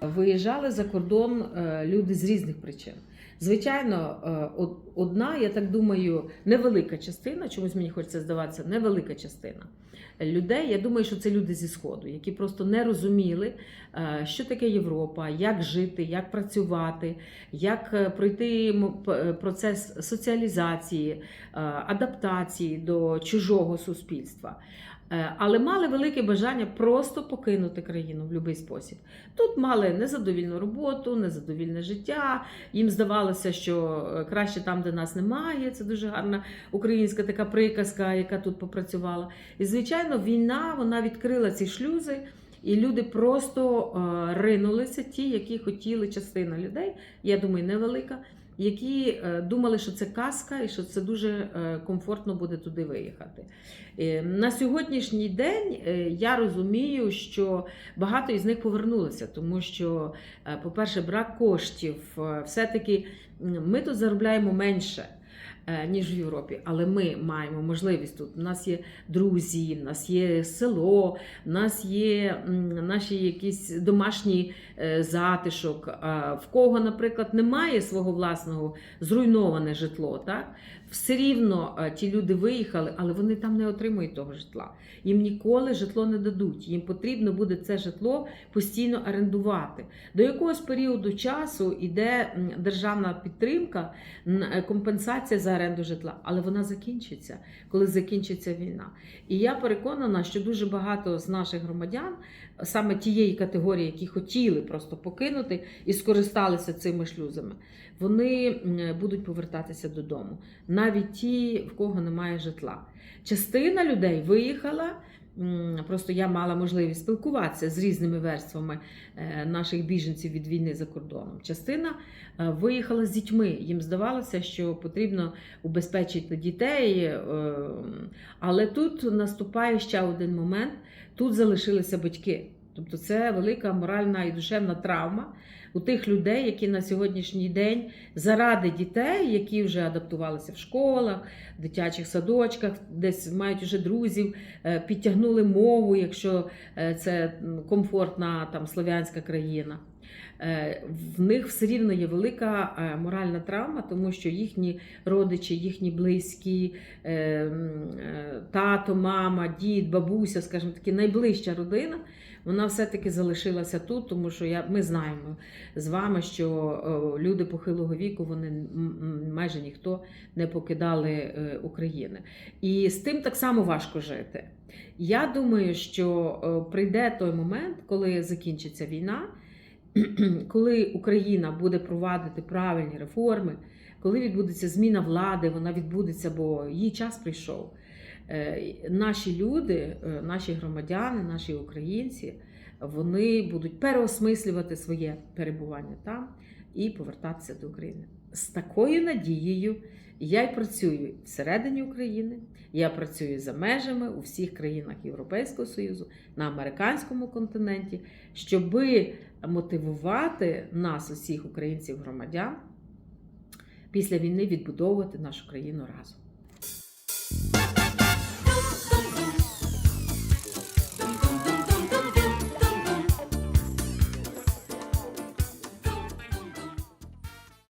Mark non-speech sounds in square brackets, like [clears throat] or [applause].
виїжджали за кордон е, люди з різних причин. Звичайно, е, одна, я так думаю, невелика частина, чомусь мені хочеться здаватися, невелика частина людей. Я думаю, що це люди зі Сходу, які просто не розуміли, е, що таке Європа, як жити, як працювати, як пройти процес соціалізації, адаптації до чужого суспільства. Е, Але мали велике бажання просто покинути країну в будь-який спосіб. Тут мали незадовільну роботу, незадовільне життя. Їм здавалося, що е, краще там, де нас немає. Це дуже гарна українська така приказка, яка тут попрацювала. І звичайно, війна вона відкрила ці шлюзи. І люди просто е, ринулися, ті, які хотіли частина людей, я думаю, невелика, які е, думали, що це казка і що це дуже е, комфортно буде туди виїхати. Е, На сьогоднішній день я розумію, що багато із них повернулися, тому що, по-перше, брак коштів, все-таки ми тут заробляємо менше. Е, Ніж в Європі, але ми маємо можливість тут. У нас є друзі, у нас є село, у нас є наші якісь домашні е, затишок. В кого, наприклад, немає свого власного зруйноване житло, так все рівно е, ті люди виїхали, але вони там не отримують того житла. Їм ніколи житло не дадуть. Їм потрібно буде це житло постійно орендувати. До якогось періоду часу йде державна підтримка, компенсація за оренду житла, але вона закінчиться, коли закінчиться війна. І я переконана, що дуже багато з наших громадян, саме тієї категорії, які хотіли просто покинути і скористалися цими шлюзами, вони будуть повертатися додому. Навіть ті, в кого немає житла. Частина людей виїхала. Просто я мала можливість спілкуватися з різними верствами е, наших біженців від війни за кордоном. Частина е, виїхала з дітьми. Їм здавалося, що потрібно убезпечити дітей. е, Але тут наступає ще один момент: тут залишилися батьки. Тобто це велика моральна і душевна травма у тих людей, які на сьогоднішній день заради дітей, які вже адаптувалися в школах, в дитячих садочках, десь мають вже друзів, е, підтягнули мову, якщо е, це комфортна там слов'янська країна. Е, В них все рівно є велика е, моральна травма, тому що їхні родичі, їхні близькі, е, тато, мама, дід, бабуся, скажімо таки, найближча родина, вона все-таки залишилася тут, тому що я, ми знаємо з вами, що люди похилого віку, вони майже ніхто не покидали України. І з тим так само важко жити. Я думаю, що прийде той момент, коли закінчиться війна, [clears throat] коли Україна буде провадити правильні реформи, коли відбудеться зміна влади, вона відбудеться, бо її час прийшов. Е, Наші люди, е, наші громадяни, наші українці, вони будуть переосмислювати своє перебування там і повертатися до України. З такою надією я й працюю всередині України, я працюю за межами у всіх країнах Європейського Союзу, на американському континенті, щоб мотивувати нас, усіх українців, громадян, після війни відбудовувати нашу країну разом.